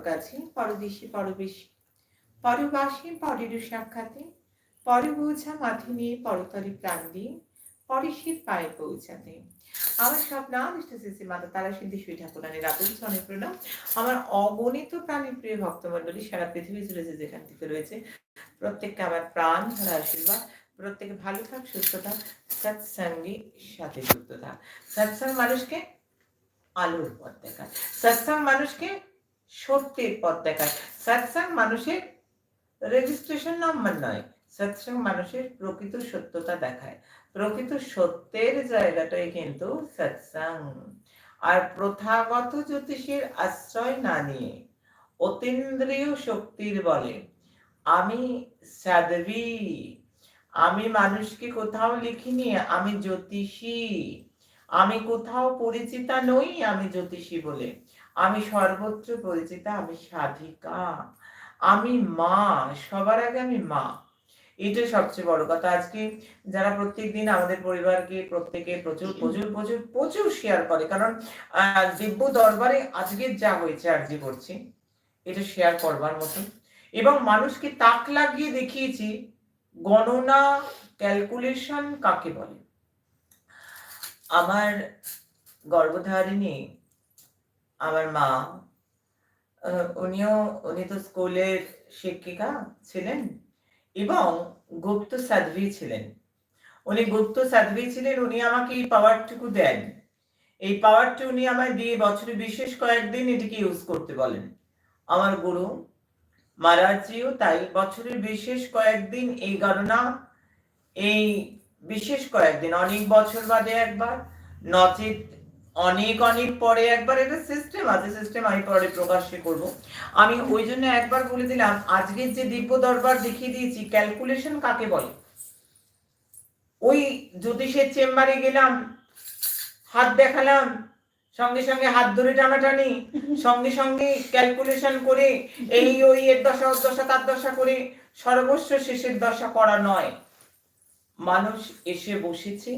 পরকাছে পরদেশে পরবেশী। পরবাসে পরের সাক্ষাতে, পরে বোঝা মাথে নিয়ে পরতরে প্রাণ দিয়ে পরেশের পায়ে পৌঁছাতে। আমার সব নাম ইষ্টসিসি মাতা তারা সিদ্ধি শ্রী ঠাকুরানের অনেক প্রণাম আমার অগণিত প্রাণীর প্রিয় ভক্তমণ্ডলী সারা পৃথিবী জুড়ে যে যেখান থেকে রয়েছে, প্রত্যেককে আমার প্রাণ ভরা আশীর্বাদ। প্রত্যেকে ভালো থাক, সুস্থ থাক, সৎসঙ্গী সাথে যুক্ত থাক। সৎসঙ্গ মানুষকে আলোর পথ দেখায়। সৎসঙ্গ মানুষকে সত্যের পথ দেখায়। সৎসঙ্গ মানুষের রেজিস্ট্রেশন নাম্বার নয় সৎসঙ্গ মানুষের প্রকৃত সত্যতা দেখায়। প্রকৃত সত্যের জায়গাটাই কিন্তু সৎসঙ্গ আর প্রথাগত জ্যোতিষের আশ্রয় না নিয়ে অতীন্দ্রিয় শক্তির বলে, আমি সাধবী, আমি মানুষকে কোথাও লিখিনি, আমি জ্যোতিষী, আমি কোথাও পরিচিতা নই, আমি জ্যোতিষী বলে। আমি সর্বত্র পরিচিতা, আমি সাধিকা। আমি মা, সবার আগে আমি মা। এটা সবচেয়ে বড় কথা। আজকে যারা প্রত্যেকদিন আমাদের পরিবারকে, প্রত্যেকে প্রচুর প্রচুর প্রচুর প্রচুর শেয়ার করে, কারণ দিব্য দরবারে আজকে যা হয়েছে আর্জি করছি, এটা শেয়ার করবার মতো এবং মানুষকে তাক লাগিয়ে দেখিয়েছি, গণনা ক্যালকুলেশন কাকে বলে? আমার গর্ভধারিণী আমার মা উনিও, উনি তো স্কুলের শিক্ষিকা ছিলেন এবং গুপ্ত সাধবী ছিলেন। উনি গুপ্ত সাধবী ছিলেন, উনি আমাকে এই পাওয়ারটুকু দেন। এই পাওয়ারটি উনি আমায় দিয়ে বছরে বিশেষ কয়েকদিন এটিকে ইউজ করতে বলেন। আমার গুরু মহারাজজিও তাই বছরের বিশেষ কয়েকদিন এই গণনা, এই বিশেষ কয়েকদিন, অনেক বছর বাদে একবার নচেত অনেক অনেক পরে একবার এটা সিস্টেম আছে সিস্টেম আমি পরে প্রকাশ্যে করব। আমি ওই জন্য একবার বলে দিলাম আজকের যে দিব্য দরবার দেখিয়ে দিয়েছি ক্যালকুলেশন কাকে বলে? ওই জ্যোতিষের চেম্বারে গেলাম, হাত দেখালাম, সঙ্গে সঙ্গে হাত ধরে টানাটানি, সঙ্গে সঙ্গে ক্যালকুলেশন করে, এই ওই এর দশা, ওর দশা, তার দশা করে সর্বস্ব শেষের দশা করা নয়। মানুষ এসে বসেছে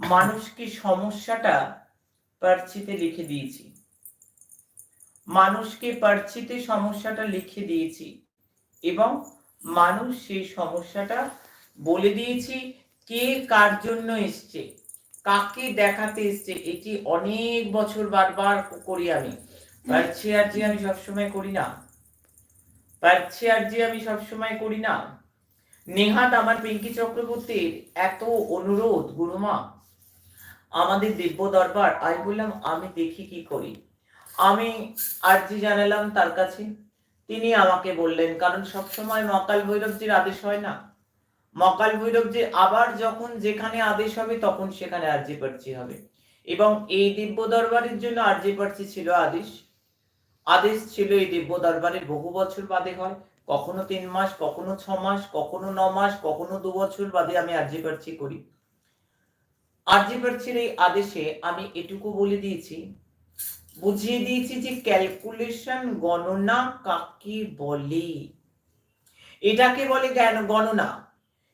মানুষকে সমস্যাটা পার্চিতে লিখে দিয়েছি। মানুষকে পার্চিতে সমস্যাটা লিখে দিয়েছি এবং মানুষ সেই সমস্যাটা বলে দিয়েছি, কে কার জন্য এসছে, কাকে দেখাতে এসছে, এটি অনেক বছর বারবার করি আমি। পারছি আর যে আমি সবসময় করি না। পারছি আর যে আমি সবসময় করি না। নেহাত আমার পিঙ্কি চক্রবর্তীর এত অনুরোধ, গুরুমা আমাদের দিব্য দরবার, আমি বললাম, আমি দেখি কি করি। আমি আর্জি জানালাম তার কাছে। তিনি আমাকে বললেন, কারণ সবসময় মকাল ভৈরবজির আদেশ হয় না। মকাল ভৈরবজির আবার যখন যেখানে আদেশ হবে, তখন সেখানে আর্জি প্রার্থী হবে। এবং এই দিব্য দরবারের জন্য আর্জি প্রার্থী ছিল আদেশ। আদেশ ছিল এই দিব্য দরবারে বহু বছর বাদে হয়। কখনো তিন মাস, কখনো ছ মাস, কখনো ন মাস, কখনো দু বছর বাদে আমি আর্জি প্রার্থী করি। আরজি এই আদেশে আমি এটুকু বলে দিয়েছি, বুঝিয়ে দিয়েছি যে ক্যালকুলেশন গণনা কাকে বলে? এটাকে বলে গণনা।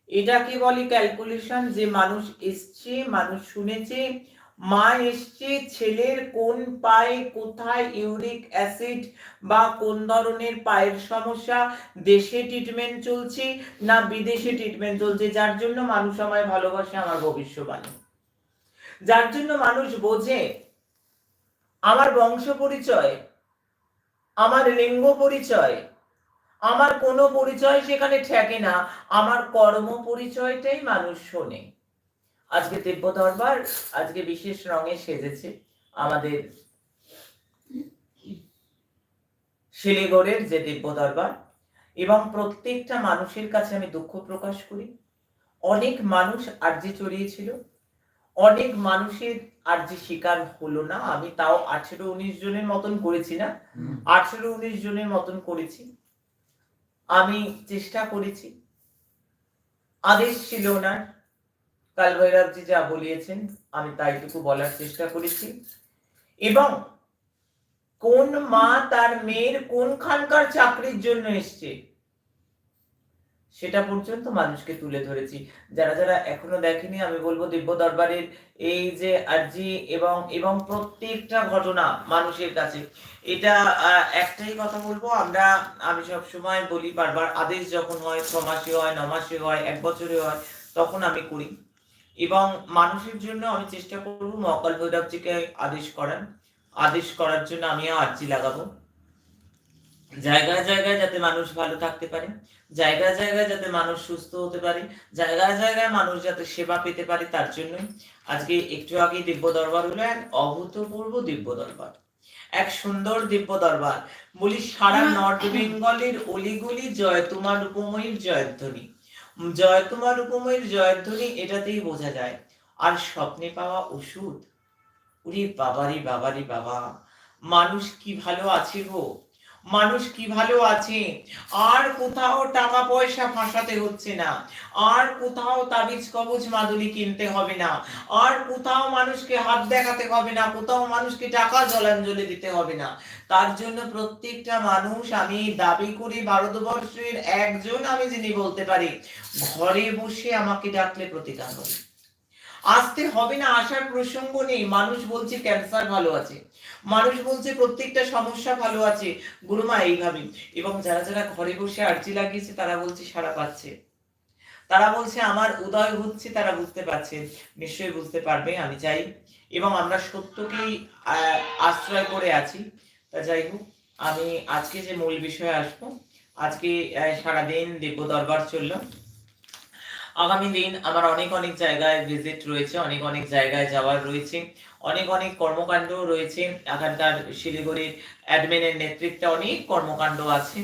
এটাকে বলে ক্যালকুলেশন যে মানুষ এসছে, মানুষ শুনেছে, মা এসছে, ছেলের কোন পায়ে কোথায় ইউরিক অ্যাসিড বা কোন ধরনের পায়ের সমস্যা, দেশে ট্রিটমেন্ট চলছে না বিদেশে ট্রিটমেন্ট চলছে, যার জন্য মানুষ আমায় ভালোবাসে, আমার ভবিষ্যবাণী। যার জন্য মানুষ বোঝে, আমার বংশ পরিচয়, আমার লিঙ্গ পরিচয়, আমার কোনো পরিচয় সেখানে ঠেকে না, আমার কর্ম পরিচয়টাই মানুষ শোনে। আজকে দিব্য দরবার, আজকে বিশেষ রঙে সেজেছে আমাদের শিলিগড়ের যে দিব্য দরবার, এবং প্রত্যেকটা মানুষের কাছে আমি দুঃখ প্রকাশ করি। অনেক মানুষ আর্জি চড়িয়েছিল। অনেক মানুষের আর যে শিকার হলো না আমি তাও আঠেরো উনিশ জনের মতন করেছি না? আঠেরো উনিশ জনের মতন করেছি। আমি চেষ্টা করেছি। আদেশ ছিল ওনার। কাল ভৈরবজি যা বলিয়েছেন আমি তাইটুকু বলার চেষ্টা করেছি। এবং কোন মা তার মেয়ের কোনখানকার চাকরির জন্য এসছে? সেটা পর্যন্ত মানুষকে তুলে ধরেছি। যারা যারা এখনও দেখেনি, আমি বলব দিব্য দরবারের এই যে আর্জি এবং এবং প্রত্যেকটা ঘটনা মানুষের কাছে। এটা একটাই কথা বলব, আমরা, আমি সব সময় বলি, বারবার আদেশ যখন হয় ছ মাসে হয় ন মাসে হয়, এক বছরে হয়, তখন আমি করি। এবং মানুষের জন্য আমি চেষ্টা করব মহাকাল ভৈরবজিকে আদেশ করার। আদেশ করার জন্য আমিও আর্জি লাগাবো। জায়গায় জায়গায় যাতে মানুষ ভালো থাকতে পারে জায়গায় জায়গায় যাতে মানুষ সুস্থ হতে পারে জায়গায় জায়গায় মানুষ যাতে সেবা পেতে পারে তার জন্য আজকে একটু আগে দিব্য দরবার হলো এক অভূতপূর্ব দিব্য দরবার এক সুন্দর দিব্য দরবার। বলি সারা নর্থ বেঙ্গলের অলিগলি জয় তোমার উপময়ীর জয়ধ্বনি জয় তোমার উপময়ীর জয়ধ্বনি এটাতেই বোঝা যায়। আর স্বপ্নে পাওয়া ওষুধ? উরি বাবারি বাবারি বাবা মানুষ কি ভালো আছে গো? মানুষ কি ভালো আছে? আর কোথাও টাকা পয়সা ফাঁসাতে হচ্ছে না। আর কোথাও তাবিজ কবজ মাদুলি কিনতে হবে না। আর কোথাও মানুষকে হাত দেখাতে হবে না। কোথাও মানুষকে টাকা জলাঞ্জলি দিতে হবে না। তার জন্য প্রত্যেকটা মানুষ, আমি দাবি করি ভারতবর্ষের একজন, আমি যিনি বলতে পারি, ঘরে বসে আমাকে ডাকলে প্রতিকার হবে। আসতে হবে না, আসার প্রসঙ্গ নেই। মানুষ বলছে, ক্যান্সার ভালো আছে। মানুষ বলছে, প্রত্যেকটা সমস্যা ভালো আছে। গুরুমা এইভাবে এবং যারা যারা ঘরে বসে আর্জি লাগিয়েছে, তারা বলছে, সারা পাচ্ছে। তারা বলছে, আমার উদয় হচ্ছে, তারা বুঝতে পারছে। নিশ্চয়ই বুঝতে পারবে, আমি চাই এবং আমরা সত্যকেই আশ্রয় করে আছি। তা যাই হোক, আমি আজকে যে মূল বিষয়ে আসব, আজকে সারাদিন দেব দরবার চলল। আগামী দিন আমার অনেক অনেক জায়গায় ভিজিট রয়েছে অনেক অনেক জায়গায় যাওয়ার রয়েছে অনেক অনেক কর্মকাণ্ড রয়েছে এখানকার শিলিগুড়ির অ্যাডমিনের নেতৃত্বে অনেক কর্মকাণ্ড আছে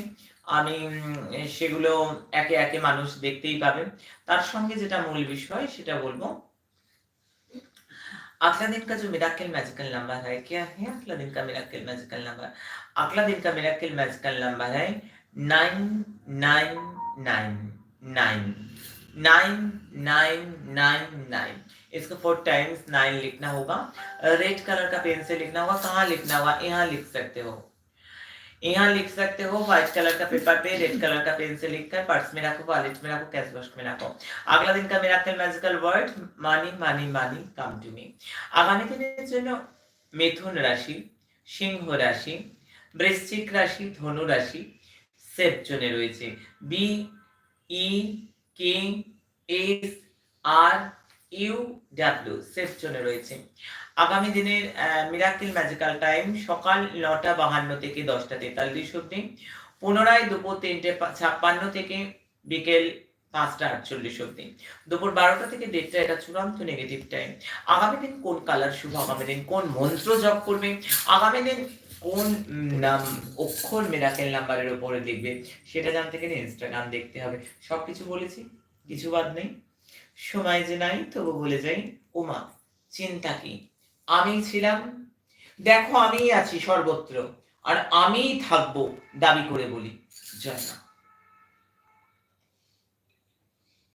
আমি উম, সেগুলো একে একে মানুষ দেখতেই পাবে তার সঙ্গে যেটা মূল বিষয় সেটা বলবো अगला दिन का जो मिराकल मैजिकल नंबर है क्या है अगला दिन का मिराकल मैजिकल नंबर अगला दिन का मिराकल मैजिकल नंबर है nine nine nine nine nine nine nine nine इसको फोर टाइम्स नाइन लिखना होगा रेड कलर का पेन से लिखना होगा कहाँ लिखना होगा यहाँ लिख सकते हो यहाँ लिख सकते हो व्हाइट कलर का पेपर पे रेड कलर का पेन से लिखकर पर्स में रखो वॉलेट में रखो कैश बॉक्स में रखो अगला दिन का miracle magical word money money money come to me আগামী দিনের জন্য মিথুন রাশি সিংহ রাশি বৃশ্চিক রাশি ধনু রাশি সেফ জোনে রয়েছে বি ই K S R U W safe জোনে রয়েছে। আগামী দিনের মিরাকিল ম্যাজিক্যাল টাইম সকাল নটা বাহান্ন থেকে দশটা তেতাল্লিশ অব্দি পুনরায় দুপুর তিনটে ছাপ্পান্ন থেকে বিকেল পাঁচটা আটচল্লিশ অব্দি দুপুর বারোটা থেকে দেড়টা, এটা চূড়ান্ত নেগেটিভ টাইম আগামী দিন কোন কালার শুভ? আগামী দিন কোন মন্ত্র জপ করবে? আগামী দিন কোন নাম, অক্ষর মেরাকেল নাম্বারের উপরে দেখবে, সেটা জানতে গেলে ইনস্টাগ্রাম দেখতে হবে। সব কিছু বলেছি, কিছু বাদ নেই। সময় যে নাই, তবু বলে যাই, ওমা, চিন্তা কি? আমি ছিলাম, দেখো আমি আছি সর্বত্র, আর আমিই থাকব, দাবি করে বলি, জয় মা।